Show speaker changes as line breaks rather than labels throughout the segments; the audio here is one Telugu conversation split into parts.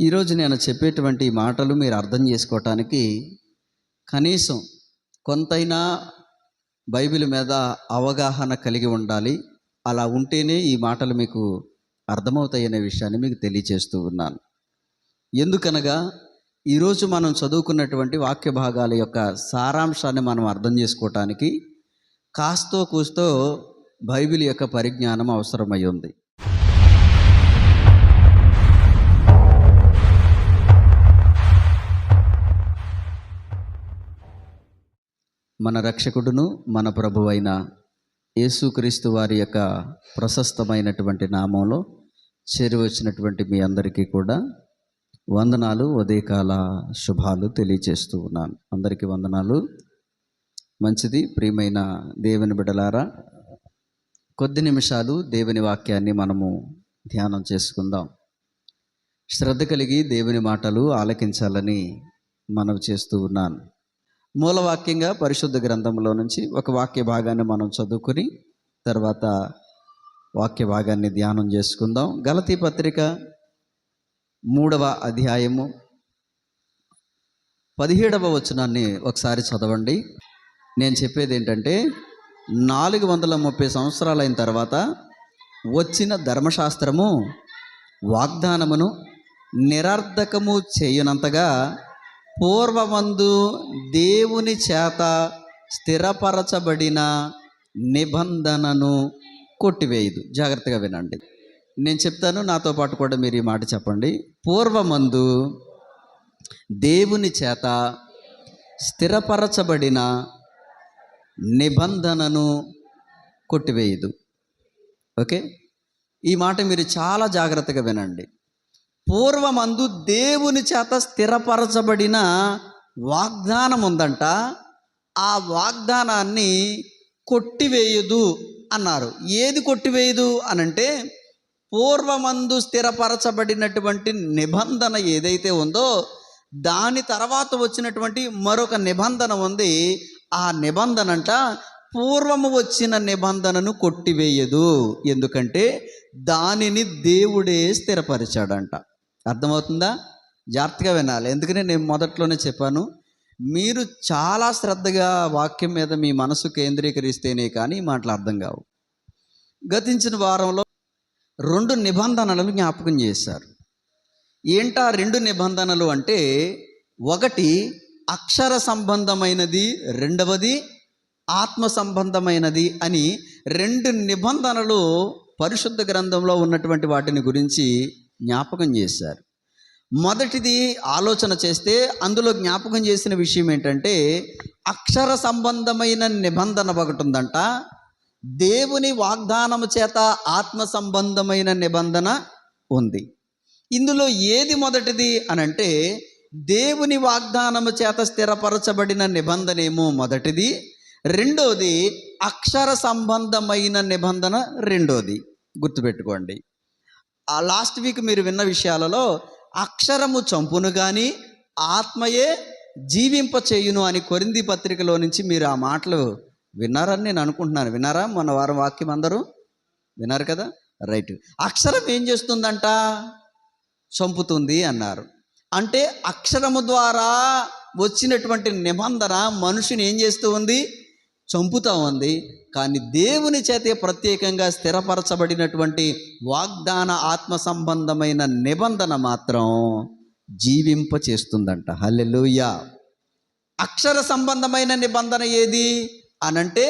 ఈరోజు నేను చెప్పేటువంటి మాటలు మీరు అర్థం చేసుకోవటానికి కనీసం కొంతైనా బైబిల్ మీద అవగాహన కలిగి ఉండాలి. అలా ఉంటేనే ఈ మాటలు మీకు అర్థమవుతాయనే విషయాన్ని మీకు తెలియజేస్తూ ఉన్నాను. ఎందుకనగా ఈరోజు మనం చదువుకున్నటువంటి వాక్య భాగాల యొక్క సారాంశాన్ని మనం అర్థం చేసుకోవటానికి కాస్తో కూస్తో బైబిల్ యొక్క పరిజ్ఞానం అవసరమై ఉంది. మన రక్షకుడును మన ప్రభువైన యేసుక్రీస్తు వారి యొక్క ప్రశస్తమైనటువంటి నామంలో చేరి వచ్చినటువంటి మీ అందరికీ కూడా వందనాలు ఉదయకాల శుభాలు తెలియచేస్తూ ఉన్నాను. అందరికీ వందనాలు. మంచిది ప్రియమైన దేవుని బిడలారా కొద్ది నిమిషాలు దేవుని వాక్యాన్ని మనము ధ్యానం చేసుకుందాం. శ్రద్ధ కలిగి దేవుని మాటలు ఆలకించాలని మనవి చేస్తూ ఉన్నాను. మూలవాక్యంగా పరిశుద్ధ గ్రంథంలో నుంచి ఒక వాక్య భాగాన్ని మనం చదువుకుని తర్వాత వాక్య భాగాన్ని ధ్యానం చేసుకుందాం. గలతీ పత్రిక మూడవ అధ్యాయము పదిహేడవ వచనాన్ని ఒకసారి చదవండి. నేను చెప్పేది ఏంటంటే నాలుగు వందల ముప్పై సంవత్సరాలైన తర్వాత వచ్చిన ధర్మశాస్త్రము వాగ్దానమును నిరర్ధకము చేయనంతగా పూర్వమందు దేవుని చేత స్థిరపరచబడిన నిబంధనను కొట్టివేయదు. జాగ్రత్తగా వినండి. నేను చెప్తాను నాతో పాటు కూడా మీరు ఈ మాట చెప్పండి. పూర్వమందు దేవుని చేత స్థిరపరచబడిన నిబంధనను కొట్టివేయదు. ఓకే? ఈ మాట మీరు చాలా జాగ్రత్తగా వినండి. పూర్వమందు దేవుని చేత స్థిరపరచబడిన వాగ్దానం ఉందంట ఆ వాగ్దానాన్ని కొట్టివేయదు అన్నారు. ఏది కొట్టివేయదు అనంటే పూర్వమందు స్థిరపరచబడినటువంటి నిబంధన ఏదైతే ఉందో దాని తర్వాత వచ్చినటువంటి మరొక నిబంధన ఉంది. ఆ నిబంధన అంట పూర్వము వచ్చిన నిబంధనను కొట్టివేయదు. ఎందుకంటే దానిని దేవుడే స్థిరపరిచాడంట. అర్థమవుతుందా? జాగ్రత్తగా వినాలి. ఎందుకని నేను మొదట్లోనే చెప్పాను మీరు చాలా శ్రద్ధగా వాక్యం మీద మీ మనసు కేంద్రీకరిస్తేనే కానీ ఈ మాటలు అర్థం కావు. గతించిన వారంలో రెండు నిబంధనలను జ్ఞాపకం చేశారు. ఏంటా రెండు నిబంధనలు అంటే ఒకటి అక్షర సంబంధమైనది రెండవది ఆత్మ సంబంధమైనది అని రెండు నిబంధనలు పరిశుద్ధ గ్రంథంలో ఉన్నటువంటి వాటిని గురించి జ్ఞాపకం చేశారు. మొదటిది ఆలోచన చేస్తే అందులో జ్ఞాపకం చేసిన విషయం ఏంటంటే అక్షర సంబంధమైన నిబంధన ఒకటి ఉందంట. దేవుని వాగ్దానము చేత ఆత్మ సంబంధమైన నిబంధన ఉంది. ఇందులో ఏది మొదటిది అనంటే దేవుని వాగ్దానము చేత స్థిరపరచబడిన నిబంధన ఏమో మొదటిది. రెండోది అక్షర సంబంధమైన నిబంధన రెండోది. గుర్తుపెట్టుకోండి. ఆ లాస్ట్ వీక్ మీరు విన్న విషయాలలో అక్షరము చంపును కానీ ఆత్మయే జీవింప చేయును అని కొరింది పత్రికలో నుంచి మీరు ఆ మాటలు విన్నారని నేను అనుకుంటున్నాను. విన్నారా? మన వారం వాక్యం అందరూ? విన్నారు కదా? రైట్. అక్షరం ఏం చేస్తుందంట? చంపుతుంది అన్నారు. అంటే అక్షరము ద్వారా వచ్చినటువంటి నిబంధన మనుషుని ఏం చేస్తూ ఉంది? చంపుతూ ఉంది కానీ దేవుని చేతే ప్రత్యేకంగా స్థిరపరచబడినటువంటి వాగ్దాన ఆత్మ సంబంధమైన నిబంధన మాత్రం జీవింప చేస్తుందంట. హల్లెలూయ. అక్షర సంబంధమైన నిబంధన ఏది? అనంటే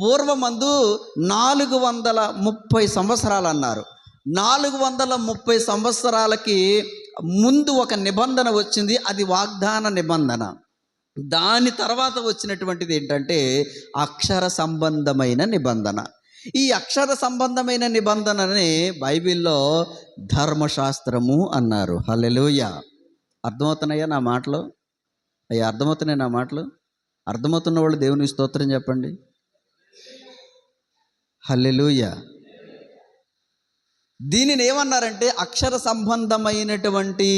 పూర్వమందు నాలుగు వందల ముప్పై సంవత్సరాలు అన్నారు నాలుగు వందల ముప్పై సంవత్సరాలకి ముందు ఒక నిబంధన వచ్చింది. అది వాగ్దాన నిబంధన. దాని తర్వాత వచ్చినటువంటిది ఏంటంటే అక్షర సంబంధమైన నిబంధన. ఈ అక్షర సంబంధమైన నిబంధనని బైబిల్లో ధర్మశాస్త్రము అన్నారు. హలెలుయ అర్థమవుతున్నాయా నా మాటలు? అయ్యా అర్థమవుతున్నాయి నా మాటలు? అర్థమవుతున్న వాళ్ళు దేవుని స్తోత్రం చెప్పండి. హల్లెలూయ. దీనిని ఏమన్నారంటే అక్షర సంబంధమైనటువంటి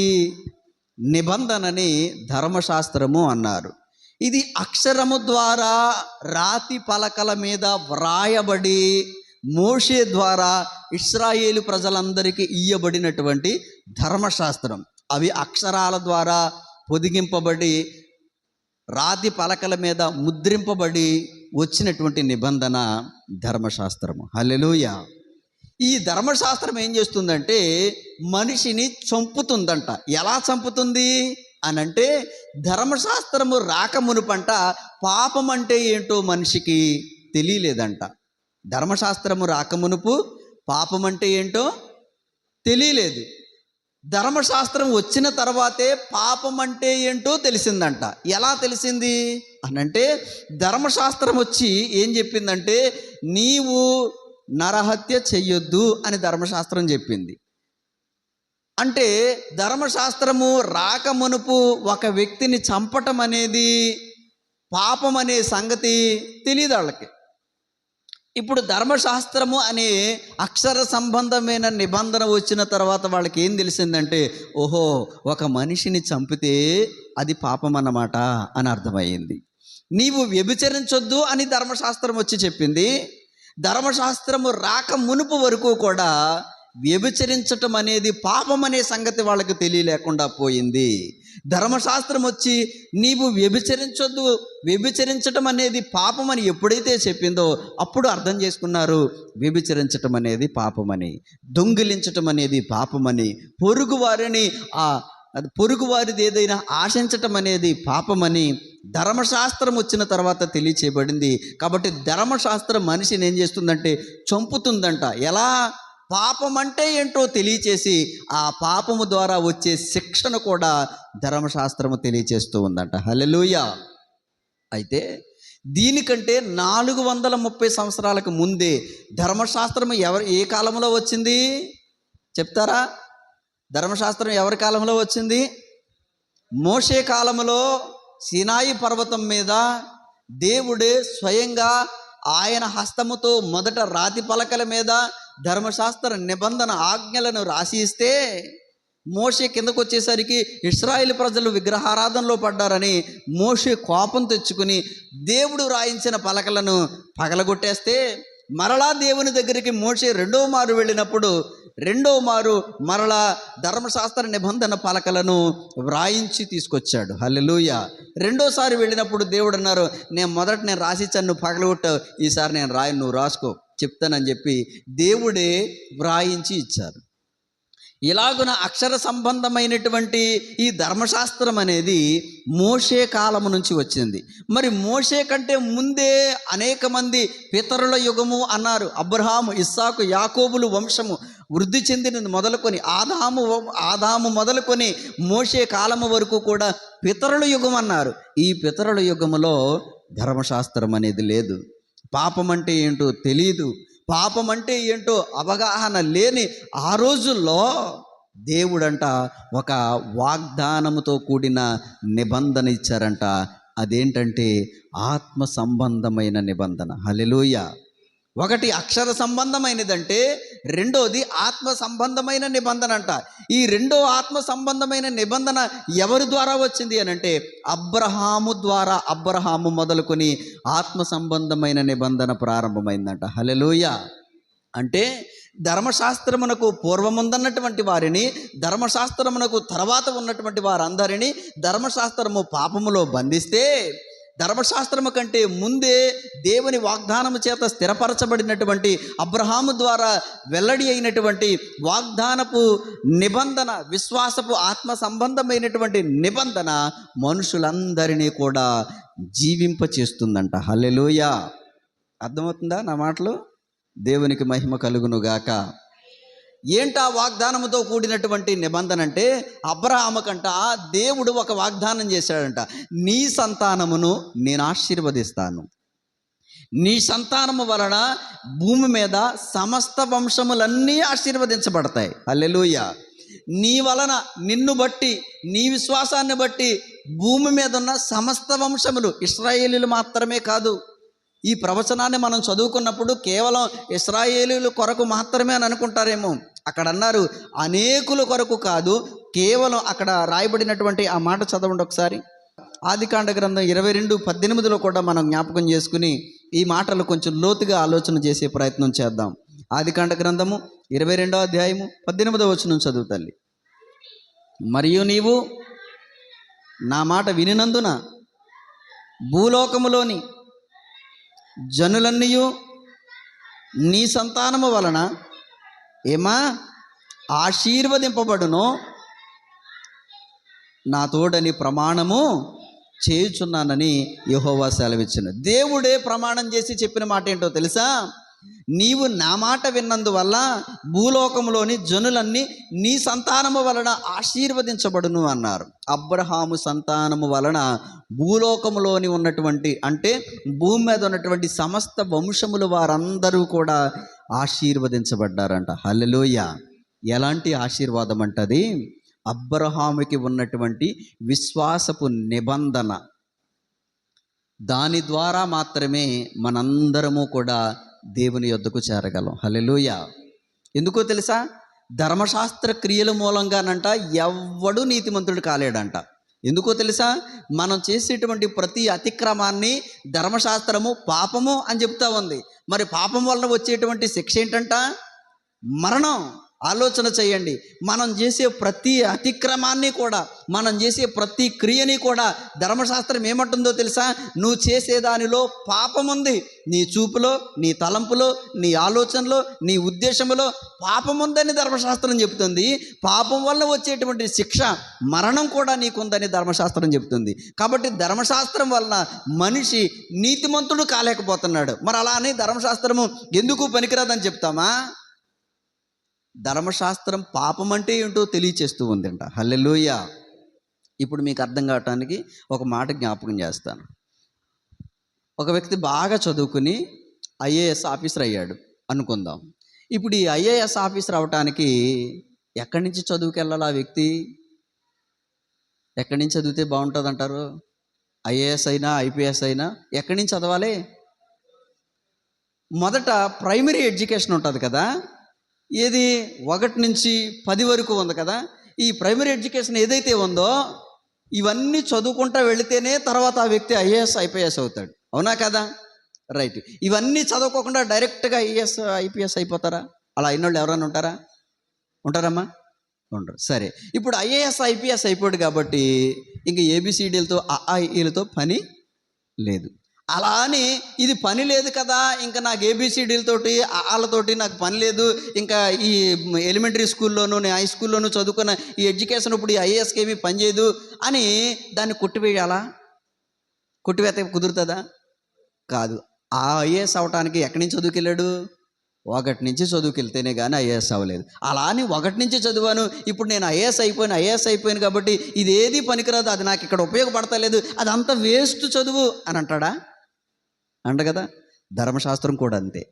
నిబంధనని ధర్మశాస్త్రము అన్నారు. ఇది అక్షరము ద్వారా రాతి పలకల మీద వ్రాయబడి మోషే ద్వారా ఇస్రాయేలు ప్రజలందరికీ ఇయ్యబడినటువంటి ధర్మశాస్త్రం. అవి అక్షరాల ద్వారా పొదిగింపబడి రాతి పలకల మీద ముద్రింపబడి వచ్చినటువంటి నిబంధన ధర్మశాస్త్రము. హల్లెలూయ! ఈ ధర్మశాస్త్రం ఏం చేస్తుందంటే మనిషిని చంపుతుందంట. ఎలా చంపుతుంది? అని అంటే ధర్మశాస్త్రము రాకమునుపంట పాపం అంటే ఏంటో మనిషికి తెలియలేదంట. ధర్మశాస్త్రము రాకమునుపు పాపం అంటే ఏంటో తెలియలేదు. ధర్మశాస్త్రం వచ్చిన తర్వాతే పాపం అంటే ఏంటో తెలిసిందంట. ఎలా తెలిసింది? అనంటే ధర్మశాస్త్రం వచ్చి ఏం చెప్పిందంటే నీవు నరహత్య చెయ్యొద్దు అని ధర్మశాస్త్రం చెప్పింది. అంటే ధర్మశాస్త్రము రాకమునుపు ఒక వ్యక్తిని చంపటం అనేది పాపం అనే సంగతి తెలియదు వాళ్ళకి ఇప్పుడు ధర్మశాస్త్రము అనే అక్షర సంబంధమైన నిబంధన వచ్చిన తర్వాత వాళ్ళకి ఏం తెలిసిందంటే ఓహో ఒక మనిషిని చంపితే అది పాపం అన్నమాట అని అర్థమయ్యింది. నీవు వ్యభిచరించొద్దు అని ధర్మశాస్త్రం వచ్చి చెప్పింది. ధర్మశాస్త్రము రాక మునుపు వరకు కూడా వ్యభిచరించటం అనేది పాపం అనే సంగతి వాళ్ళకి తెలియలేకుండా పోయింది. ధర్మశాస్త్రం వచ్చి నీవు వ్యభిచరించొద్దు వ్యభిచరించటం అనేది పాపం అని ఎప్పుడైతే చెప్పిందో అప్పుడు అర్థం చేసుకున్నారు వ్యభిచరించటం అనేది పాపమని దొంగిలించటం అనేది పాపమని పొరుగు వారిని ఆ పొరుగు వారిది ఏదైనా ఆశించటం అనేది పాపమని ధర్మశాస్త్రం వచ్చిన తర్వాత తెలియచేయబడింది. కాబట్టి ధర్మశాస్త్రం మనిషిని ఏం చేస్తుందంటే చంపుతుందంట. ఎలా? పాపం అంటే ఏంటో తెలియచేసి ఆ పాపము ద్వారా వచ్చే శిక్షను కూడా ధర్మశాస్త్రము తెలియచేస్తూ ఉందంట. హల్లెలూయా! అయితే దీనికంటే నాలుగు వందల ముప్పై సంవత్సరాలకు ముందే ధర్మశాస్త్రం ఎవరు ఏ కాలంలో వచ్చింది? చెప్తారా? ధర్మశాస్త్రం ఎవరి కాలంలో వచ్చింది? మోషే కాలంలో సినాయి పర్వతం మీద దేవుడే స్వయంగా ఆయన హస్తముతో మొదట రాతి పలకల మీద ధర్మశాస్త్ర నిబంధన ఆజ్ఞలను రాసి ఇస్తే మోషే కిందకు వచ్చేసరికి ఇస్రాయిల్ ప్రజలు విగ్రహారాధనలో పడ్డారని మోషే కోపం తెచ్చుకుని దేవుడు రాయించిన పలకలను పగలగొట్టేస్తే మరలా దేవుని దగ్గరికి మోషే రెండో మారు వెళ్ళినప్పుడు రెండో మారు మరలా ధర్మశాస్త్ర నిబంధన పలకలను వ్రాయించి తీసుకొచ్చాడు. హల్లెలూయ. రెండోసారి వెళ్ళినప్పుడు దేవుడు అన్నారు నేను మొదట నేను రాసిచ్చాను నువ్వు పగలగొట్టావు ఈసారి నేను రాయి నువ్వు రాసుకో చెప్తానని చెప్పి దేవుడే వ్రాయించి ఇచ్చారు. ఇలాగున అక్షర సంబంధమైనటువంటి ఈ ధర్మశాస్త్రం అనేది మోషే కాలము నుంచి వచ్చింది. మరి మోషే కంటే ముందే అనేక మంది పితరుల యుగము అన్నారు అబ్రహాము ఇస్సాకు యాకోబులు వంశము వృద్ధి చెందినది మొదలుకొని ఆదాము ఆదాము మొదలుకొని మోసే కాలము వరకు కూడా పితరుల యుగం అన్నారు. ఈ పితరుల యుగములో ధర్మశాస్త్రం అనేది లేదు. పాపం అంటే ఏంటో తెలియదు పాపం అంటే ఏంటో అవగాహన లేని ఆ రోజుల్లో దేవుడంట ఒక వాగ్దానముతో కూడిన నిబంధన ఇచ్చారంట. అదేంటంటే ఆత్మ సంబంధమైన నిబంధన. హలెలూయ ఒకటి అక్షర సంబంధమైనదంటే రెండోది ఆత్మ సంబంధమైన నిబంధన అంట. ఈ రెండో ఆత్మ సంబంధమైన నిబంధన ఎవరి ద్వారా వచ్చింది అని అంటే అబ్రహాము ద్వారా. అబ్రహాము మొదలుకొని ఆత్మ సంబంధమైన నిబంధన ప్రారంభమైందంట. హలెలూయ అంటే ధర్మశాస్త్రమునకు పూర్వముందన్నటువంటి వారిని ధర్మశాస్త్రమునకు తర్వాత ఉన్నటువంటి వారందరినీ ధర్మశాస్త్రము పాపములో బంధిస్తే ధర్మశాస్త్రము కంటే ముందే దేవుని వాగ్దానము చేత స్థిరపరచబడినటువంటి అబ్రహాము ద్వారా వెల్లడి అయినటువంటి వాగ్దానపు నిబంధన విశ్వాసపు ఆత్మ సంబంధమైనటువంటి నిబంధన మనుషులందరినీ కూడా జీవింపచేస్తుందంట. హల్లెలూయ! అర్థమవుతుందా నా మాటలు? దేవునికి మహిమ కలుగునుగాక. ఏంటా వాగ్దానముతో కూడినటువంటి నిబంధన అంటే అబ్రహాముకంట దేవుడు ఒక వాగ్దానం చేశాడంట నీ సంతానమును నేను ఆశీర్వదిస్తాను. నీ సంతానము వలన భూమి మీద సమస్త వంశములన్నీ ఆశీర్వదించబడతాయి. అల్లెలుయ నీ వలన నిన్ను బట్టి నీ విశ్వాసాన్ని బట్టి భూమి మీద ఉన్న సమస్త వంశములు ఇస్రాయేలీలు మాత్రమే కాదు. ఈ ప్రవచనాన్ని మనం చదువుకున్నప్పుడు కేవలం ఇస్రాయేలీల కొరకు మాత్రమే అని అనుకుంటారేమో. అక్కడ అన్నారు అనేకుల కొరకు కాదు కేవలం అక్కడ రాయబడినటువంటి ఆ మాట చదవండి ఒకసారి. ఆదికాండ గ్రంథం ఇరవై రెండు పద్దెనిమిదిలో కూడా మనం జ్ఞాపకం చేసుకుని ఈ మాటలు కొంచెం లోతుగా ఆలోచన చేసే ప్రయత్నం చేద్దాం. ఆదికాండ గ్రంథము ఇరవై రెండో అధ్యాయము పద్దెనిమిదో వచనం చదువు తల్లి. మరియు నీవు నా మాట వినినందున భూలోకములోని జనులన్నీయు నీ సంతానము వలన ఏమా? ఆశీర్వదింపబడును. నా తోడని ప్రమాణము చేయుచున్నానని యహోవా సెలవిచ్చిన దేవుడే ప్రమాణం చేసి చెప్పిన మాట ఏంటో తెలుసా? నీవు నా మాట విన్నందువల్ల భూలోకంలోని జనులన్నీ నీ సంతానము వలన ఆశీర్వదించబడును అన్నారు. అబ్రహాము సంతానము వలన భూలోకములోని ఉన్నటువంటి అంటే భూమి మీద ఉన్నటువంటి సమస్త వంశములు వారందరూ కూడా ఆశీర్వదించబడ్డారంట. హలలోయ ఎలాంటి ఆశీర్వాదం అంటది? అబ్రహాముకి ఉన్నటువంటి విశ్వాసపు నిబంధన. దాని ద్వారా మాత్రమే మనందరము కూడా దేవుని యొద్దకు చేరగలం. హల్లెలూయ. ఎందుకో తెలుసా? ధర్మశాస్త్ర క్రియల మూలంగానంట ఎవ్వడు నీతిమంతుడు కాలేడంట. ఎందుకో తెలుసా? మనం చేసేటువంటి ప్రతి అతిక్రమాన్ని ధర్మశాస్త్రము పాపము అని చెప్తా ఉంది. మరి పాపం వలన వచ్చేటువంటి శిక్ష ఏంటంట? మరణం. ఆలోచన చేయండి. మనం చేసే ప్రతి అతిక్రమాన్ని కూడా మనం చేసే ప్రతి క్రియని కూడా ధర్మశాస్త్రం ఏమంటుందో తెలుసా? నువ్వు చేసే దానిలో పాపం ఉంది. నీ చూపులో నీ తలంపులో నీ ఆలోచనలో నీ ఉద్దేశంలో పాపం ఉందని ధర్మశాస్త్రం చెబుతుంది. పాపం వల్ల వచ్చేటువంటి శిక్ష మరణం కూడా నీకుందని ధర్మశాస్త్రం చెబుతుంది. కాబట్టి ధర్మశాస్త్రం వలన మనిషి నీతిమంతుడు కాలేకపోతున్నాడు. మరి అలా అని ధర్మశాస్త్రము ఎందుకు పనికిరాదని చెప్తామా? ధర్మశాస్త్రం పాపం అంటే ఏంటో తెలియచేస్తూ ఉందంట. హల్లెలూయ. ఇప్పుడు మీకు అర్థం కావటానికి ఒక మాట జ్ఞాపకం చేస్తాను. ఒక వ్యక్తి బాగా చదువుకుని ఐఏఎస్ ఆఫీసర్ అయ్యాడు అనుకుందాం. ఇప్పుడు ఈ ఐఏఎస్ ఆఫీసర్ అవటానికి ఎక్కడి నుంచి చదువుకు వెళ్ళాలి ఆ వ్యక్తి? ఎక్కడి నుంచి చదివితే బాగుంటుంది అంటారు ఐఏఎస్ అయినా ఐపీఎస్ అయినా ఎక్కడి నుంచి చదవాలి? మొదట ప్రైమరీ ఎడ్యుకేషన్ ఉంటుంది కదా? ఏది? ఒకటి నుంచి పది వరకు ఉంది కదా? ఈ ప్రైమరీ ఎడ్యుకేషన్ ఏదైతే ఉందో ఇవన్నీ చదువుకుంటా వెళితేనే తర్వాత ఆ వ్యక్తి ఐఏఎస్ ఐపీఎస్ అవుతాడు. అవునా కదా? రైట్ ఇవన్నీ చదువుకోకుండా డైరెక్ట్గా ఐఏఎస్ ఐపీఎస్ అయిపోతారా? అలా అయిన వాళ్ళు ఎవరైనా ఉంటారా? ఉంటారమ్మా? ఉండరు. సరే. ఇప్పుడు ఐఏఎస్ ఐపీఎస్ అయిపోయాడు కాబట్టి ఇంక ఏబిసిడీలతో అఐఈలతో పని లేదు. అలా అని ఇది పని లేదు కదా ఇంకా నాకు ఏబిసిడీలతోటి వాళ్ళతోటి నాకు పని లేదు ఇంకా ఈ ఎలిమెంటరీ స్కూల్లోనూ నేను హై స్కూల్లోనూ చదువుకున్న ఈ ఎడ్యుకేషన్ ఇప్పుడు ఈ ఐఏఎస్కి ఏమీ పనిచేయదు అని దాన్ని కొట్టివేయాలా? కొట్టివేత కుదురుతుందా? కాదు. ఆ ఐఏఎస్ అవటానికి ఎక్కడి నుంచి చదువుకెళ్ళాడు? ఒకటి నుంచి చదువుకెళ్తేనే కానీ ఐఏఎస్ అవ్వలేదు. అలా అని ఒకటి నుంచి చదివాను. ఇప్పుడు నేను ఐఏఎస్ అయిపోయాను ఐఏఎస్ అయిపోయాను కాబట్టి ఇది ఏది పనికిరాదు. అది నాకు ఇక్కడ ఉపయోగపడతలేదు. అదంతా వేస్ట్ చదువు అని అంటాడా? అంట కదా? ధర్మశాస్త్రం కూడా అంతే.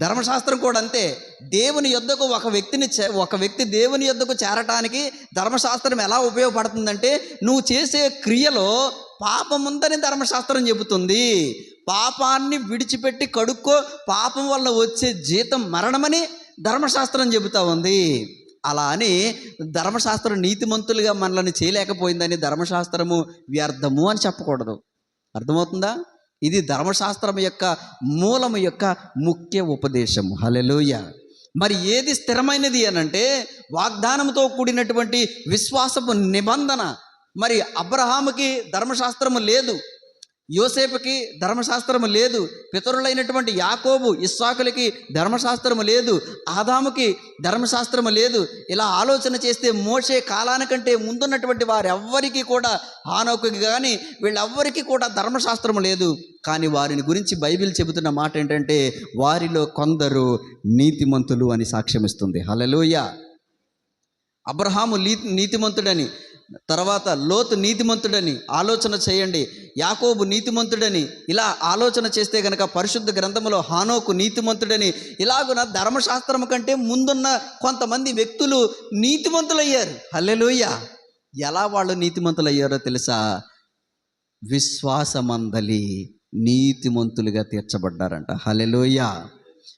ధర్మశాస్త్రం కూడా అంతే. దేవుని యొద్దకు ఒక వ్యక్తిని చే- ఒక వ్యక్తి దేవుని యొద్దకు చేరటానికి ధర్మశాస్త్రం ఎలా ఉపయోగపడుతుందంటే నువ్వు చేసే క్రియలో పాపం ఉందని ధర్మశాస్త్రం చెబుతుంది. పాపాన్ని విడిచిపెట్టి కడుక్కో పాపం వల్ల వచ్చే జీతం మరణమని ధర్మశాస్త్రం చెబుతా ఉంది. అలా అని ధర్మశాస్త్రం నీతిమంతులుగా మనల్ని చేయలేకపోయిందని ధర్మశాస్త్రము వ్యర్థము అని చెప్పకూడదు. అర్థమవుతుందా? ఇది ధర్మశాస్త్రం యొక్క మూలము యొక్క ముఖ్య ఉపదేశం హలెలోయ మరి ఏది స్థిరమైనది అనంటే వాగ్దానంతో కూడినటువంటి విశ్వాసపు నిబంధన. మరి అబ్రహాముకి ధర్మశాస్త్రము లేదు. యోసేపుకి ధర్మశాస్త్రము లేదు. పితరులైనటువంటి యాకోబు ఇస్సాకులకి ధర్మశాస్త్రము లేదు. ఆదాముకి ధర్మశాస్త్రము లేదు. ఇలా ఆలోచన చేస్తే మోసే కాలానికంటే ముందున్నటువంటి వారెవ్వరికీ కూడా ఆనోకుకి కానీ వీళ్ళెవ్వరికీ కూడా ధర్మశాస్త్రము లేదు. కానీ వారిని గురించి బైబిల్ చెబుతున్న మాట ఏంటంటే వారిలో కొందరు నీతిమంతులు అని సాక్ష్యమిస్తుంది. హలలోయ అబ్రహాము నీతిమంతుడని తర్వాత లోతు నీతిమంతుడని ఆలోచన చేయండి. యాకోబు నీతిమంతుడని ఇలా ఆలోచన చేస్తే గనక పరిశుద్ధ గ్రంథములో హానోకు నీతిమంతుడని ఇలాగున ధర్మశాస్త్రం కంటే ముందున్న కొంతమంది వ్యక్తులు నీతిమంతులయ్యారు. హల్లెలూయ! ఎలా వాళ్ళు నీతిమంతులయ్యారో తెలుసా? విశ్వాసమందలి నీతిమంతులుగా తీర్చబడ్డారంట. హలెలోయ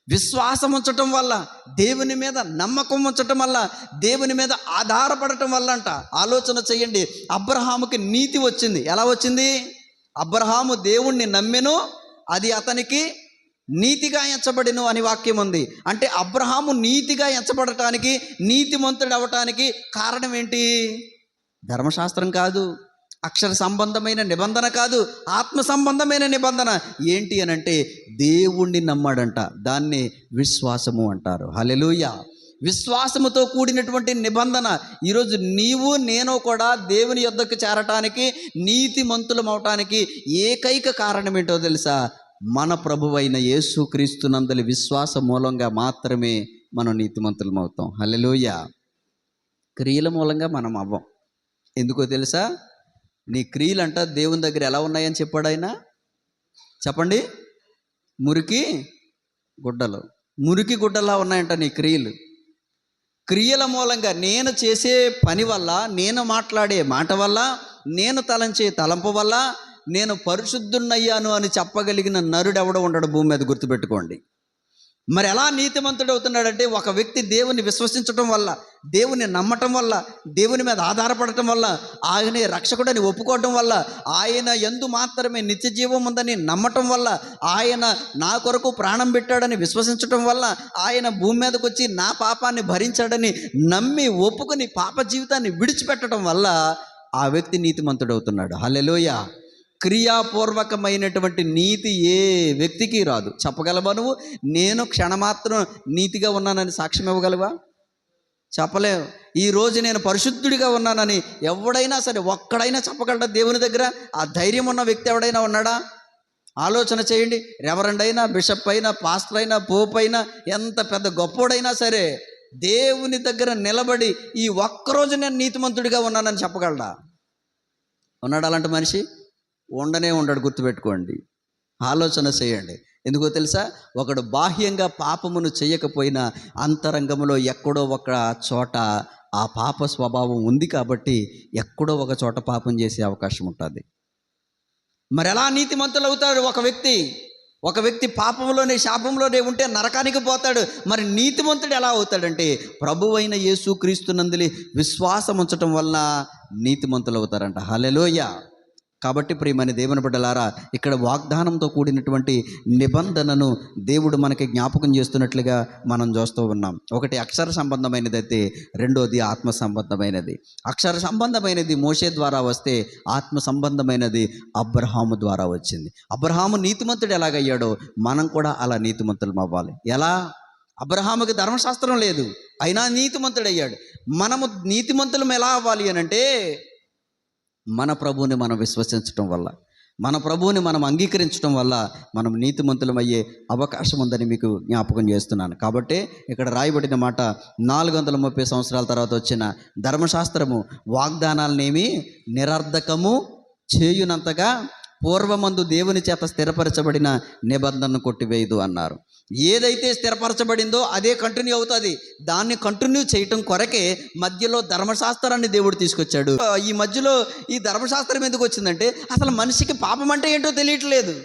విశ్వాసం ఉంచటం వల్ల దేవుని మీద నమ్మకం ఉంచటం వల్ల దేవుని మీద ఆధారపడటం వల్ల అంట ఆలోచన చేయండి. అబ్రహాముకి నీతి వచ్చింది. ఎలా వచ్చింది? అబ్రహాము దేవుణ్ణి నమ్మెను అది అతనికి నీతిగా ఎంచబడిను అని వాక్యం ఉంది. అంటే అబ్రహాము నీతిగా ఎంచబడటానికి నీతిమంతుడు అవటానికి కారణం ఏంటి? ధర్మశాస్త్రం కాదు. అక్షర సంబంధమైన నిబంధన కాదు ఆత్మ సంబంధమైన నిబంధన. ఏంటి అని అంటే దేవుణ్ణి నమ్మాడంట దాన్ని విశ్వాసము అంటారు. హలెలుయ విశ్వాసముతో కూడినటువంటి నిబంధన. ఈరోజు నీవు నేను కూడా దేవుని యొద్దకు చేరటానికి నీతిమంతులం అవటానికి ఏకైక కారణం ఏంటో తెలుసా? మన ప్రభువైన యేసు క్రీస్తునందలి విశ్వాస మూలంగా మాత్రమే మనం నీతిమంతులం అవుతాం హలెలుయ క్రియల మూలంగా మనం అవ్వం. ఎందుకో తెలుసా? నీ క్రియలంట దేవుని దగ్గర ఎలా ఉన్నాయని చెప్పాడు ఆయన? చెప్పండి. మురికి గుడ్డలు. మురికి గుడ్డలా ఉన్నాయంట నీ క్రియలు. క్రియల మూలంగా నేను చేసే పని వల్ల నేను మాట్లాడే మాట వల్ల నేను తలంచే తలంపు వల్ల నేను పరిశుద్ధున్నయ్యాను అని చెప్పగలిగిన నరుడు ఎవడో ఉండడు భూమి మీద గుర్తుపెట్టుకోండి. మరి ఎలా నీతిమంతుడు అవుతున్నాడంటే ఒక వ్యక్తి దేవుని విశ్వసించటం వల్ల దేవుని నమ్మటం వల్ల దేవుని మీద ఆధారపడటం వల్ల ఆయనే రక్షకుడని ఒప్పుకోవటం వల్ల ఆయన ఎందు మాత్రమే నిత్య జీవం ఉందని నమ్మటం వల్ల ఆయన నా కొరకు ప్రాణం పెట్టాడని విశ్వసించటం వల్ల ఆయన భూమి మీదకి వచ్చి నా పాపాన్ని భరించాడని నమ్మి ఒప్పుకొని పాప జీవితాన్ని విడిచిపెట్టడం వల్ల ఆ వ్యక్తి నీతిమంతుడు అవుతున్నాడు. హల్లెలూయ. క్రియాపూర్వకమైనటువంటి నీతి ఏ వ్యక్తికి రాదు. చెప్పగలవా నువ్వు? నేను క్షణమాత్రం నీతిగా ఉన్నానని సాక్ష్యం ఇవ్వగలవా? చెప్పలేవు. ఈ రోజు నేను పరిశుద్ధుడిగా ఉన్నానని ఎవడైనా సరే ఒక్కడైనా చెప్పగలడా దేవుని దగ్గర? ఆ ధైర్యం ఉన్న వ్యక్తి ఎవడైనా ఉన్నాడా? ఆలోచన చేయండి. రెవరెండ్ అయినా బిషప్ అయినా పాస్టర్ అయినా పోప్ అయినా ఎంత పెద్ద గొప్పోడైనా సరే దేవుని దగ్గర నిలబడి ఈ ఒక్కరోజు నేను నీతిమంతుడిగా ఉన్నానని చెప్పగలడా? ఉన్నాడు అలాంటి మనిషి? ఉండనే ఉండడు గుర్తుపెట్టుకోండి. ఆలోచన చేయండి. ఎందుకో తెలుసా? ఒకడు బాహ్యంగా పాపమును చేయకపోయినా అంతరంగంలో ఎక్కడో ఒక చోట ఆ పాప స్వభావం ఉంది కాబట్టి ఎక్కడో ఒక చోట పాపం చేసే అవకాశం ఉంటుంది. మరి ఎలా నీతిమంతులు అవుతాడు ఒక వ్యక్తి? ఒక వ్యక్తి పాపంలోనే శాపంలోనే ఉంటే నరకానికి పోతాడు. మరి నీతిమంతుడు ఎలా అవుతాడంటే ప్రభువైన యేసు క్రీస్తునందులి విశ్వాసం ఉంచటం వలన నీతిమంతులు అవుతారంట హలెలోయ కాబట్టి ప్రియమైన దేవుని బిడ్డలారా ఇక్కడ వాగ్దానంతో కూడినటువంటి నిబంధనను దేవుడు మనకి జ్ఞాపకం చేస్తున్నట్లుగా మనం చూస్తూ ఉన్నాం. ఒకటి అక్షర సంబంధమైనది అయితే రెండోది ఆత్మ సంబంధమైనది. అక్షర సంబంధమైనది మోషే ద్వారా వస్తే ఆత్మ సంబంధమైనది అబ్రహాము ద్వారా వచ్చింది. అబ్రహాము నీతిమంతుడు ఎలాగయ్యాడో మనం కూడా అలా నీతిమంతులం అవ్వాలి. ఎలా? అబ్రహాముకి ధర్మశాస్త్రం లేదు అయినా నీతిమంతుడయ్యాడు. మనము నీతిమంతులం ఎలా అవ్వాలి అని అంటే మన ప్రభువుని మనం విశ్వసించటం వల్ల మన ప్రభువుని మనం అంగీకరించడం వల్ల మనం నీతిమంతులం అయ్యే అవకాశం ఉందని మీకు జ్ఞాపకం చేస్తున్నాను. కాబట్టి ఇక్కడ రాయబడిన మాట నాలుగు వందల ముప్పై సంవత్సరాల తర్వాత వచ్చిన ధర్మశాస్త్రము వాగ్దానాలనేమి నిరర్ధకము చేయునంతగా పూర్వమందు దేవుని చేత స్థిరపరచబడిన నిబంధనను కొట్టివేయదు అన్నారు. ఏదైతే స్థిరపరచబడిందో అదే కంటిన్యూ అవుతుంది. దాన్ని కంటిన్యూ చేయటం కొరకే మధ్యలో ధర్మశాస్త్రాన్ని దేవుడు తీసుకొచ్చాడు. ఈ మధ్యలో ఈ ధర్మశాస్త్రం ఎందుకు వచ్చిందంటే అసలు మనిషికి పాపం అంటే ఏంటో తెలియట్లేదు.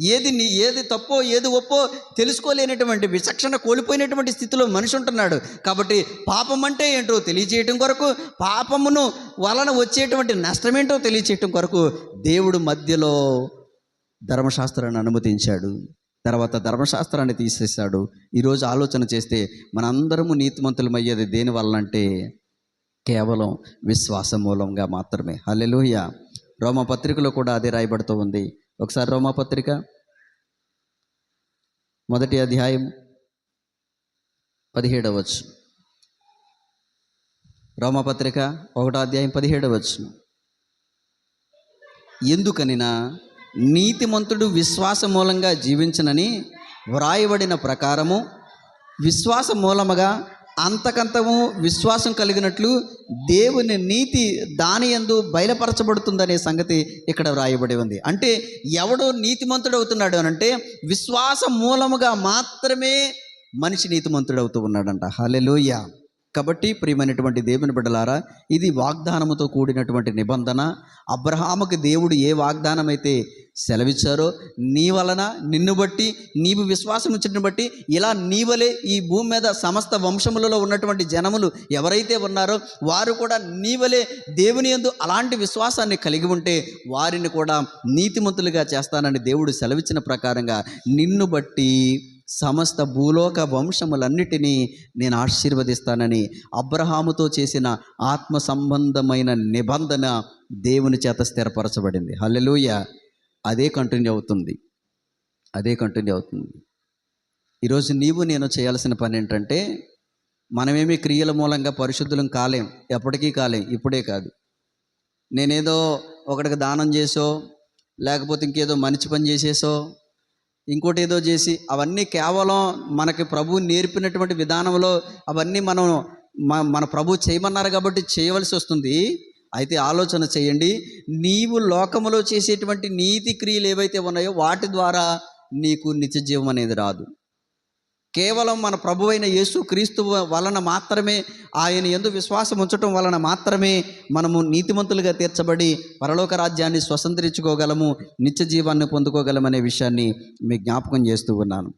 ఏది నీ ఏది తప్పో ఏది ఒప్పో తెలుసుకోలేనటువంటి విచక్షణ కోల్పోయినటువంటి స్థితిలో మనిషి ఉంటున్నాడు. కాబట్టి పాపం అంటే ఏంటో తెలియచేయటం కొరకు పాపమును వలన వచ్చేటువంటి నష్టం ఏంటో తెలియచేయటం కొరకు దేవుడు మధ్యలో ధర్మశాస్త్రాన్ని అనుమతించాడు. తర్వాత ధర్మశాస్త్రాన్ని తీసేశాడు. ఈరోజు ఆలోచన చేస్తే మనందరము నీతిమంతులమయ్యేది దేని వల్లంటే అంటే కేవలం విశ్వాస మూలంగా మాత్రమే. హల్లెలూయ. రోమపత్రికలో కూడా అదే రాయబడుతూ ఉంది. ఒకసారి రోమపత్రిక. మొదటి అధ్యాయం పదిహేడవచ్చు రోమపత్రిక ఒకటో అధ్యాయం పదిహేడవచ్చు ఎందుకనినా నీతిమంతుడు విశ్వాస మూలంగా జీవించనని వ్రాయబడిన ప్రకారము విశ్వాస మూలముగా అంతకంతము విశ్వాసం కలిగినట్లు దేవుని నీతి దాని యందు బయలుపరచబడుతుందనే సంగతి ఇక్కడ వ్రాయబడి ఉంది. అంటే ఎవడో నీతిమంతుడు అవుతున్నాడు అని అంటే విశ్వాస మూలముగా మాత్రమే మనిషి నీతిమంతుడు అవుతూ ఉన్నాడంట. హలెలూయ కాబట్టి ప్రియమైనటువంటి దేవుని బిడ్డలారా ఇది వాగ్దానముతో కూడినటువంటి నిబంధన. అబ్రహాముకి దేవుడు ఏ వాగ్దానం అయితే సెలవిచ్చారో నీ వలన నిన్ను బట్టి నీవు విశ్వాసం ఇచ్చిన బట్టి ఇలా నీవలే ఈ భూమి మీద సమస్త వంశములలో ఉన్నటువంటి జనములు ఎవరైతే ఉన్నారో వారు కూడా నీవలే దేవుని యందు అలాంటి విశ్వాసాన్ని కలిగి ఉంటే వారిని కూడా నీతిమంతులుగా చేస్తానని దేవుడు సెలవిచ్చిన ప్రకారంగా నిన్ను బట్టి సమస్త భూలోక వంశములన్నిటినీ నేను ఆశీర్వదిస్తానని అబ్రహాముతో చేసిన ఆత్మ సంబంధమైన నిబంధన దేవుని చేత స్థిరపరచబడింది. హల్లెలూయ. అదే కంటిన్యూ అవుతుంది. అదే కంటిన్యూ అవుతుంది. ఈరోజు నీవు నేను చేయాల్సిన పని ఏంటంటే మనమేమి క్రియల మూలంగా పరిశుద్ధులం కాలేం. ఎప్పటికీ కాలేం. ఇప్పుడే కాదు. నేనేదో ఒకడికి దానం చేసో లేకపోతే ఇంకేదో మంచి పని చేసేసో ఇంకోటి ఏదో చేసి అవన్నీ కేవలం మనకి ప్రభు నేర్పినటువంటి విధానంలో అవన్నీ మనం మన ప్రభు చేయమన్నారు కాబట్టి చేయవలసి వస్తుంది. అయితే ఆలోచన చేయండి. నీవు లోకములో చేసేటువంటి నీతి క్రియలు ఏవైతే ఉన్నాయో వాటి ద్వారా నీకు నిత్య జీవం అనేది రాదు. కేవలం మన ప్రభు అయిన యేసు క్రీస్తు వలన మాత్రమే ఆయన ఎందు విశ్వాసం ఉంచటం వలన మాత్రమే మనము నీతిమంతులుగా తీర్చబడి పరలోక రాజ్యాన్ని స్వతంత్రించుకోగలము నిత్య జీవాన్ని పొందుకోగలమనే విషయాన్ని మీ జ్ఞాపకం చేస్తూ ఉన్నాను.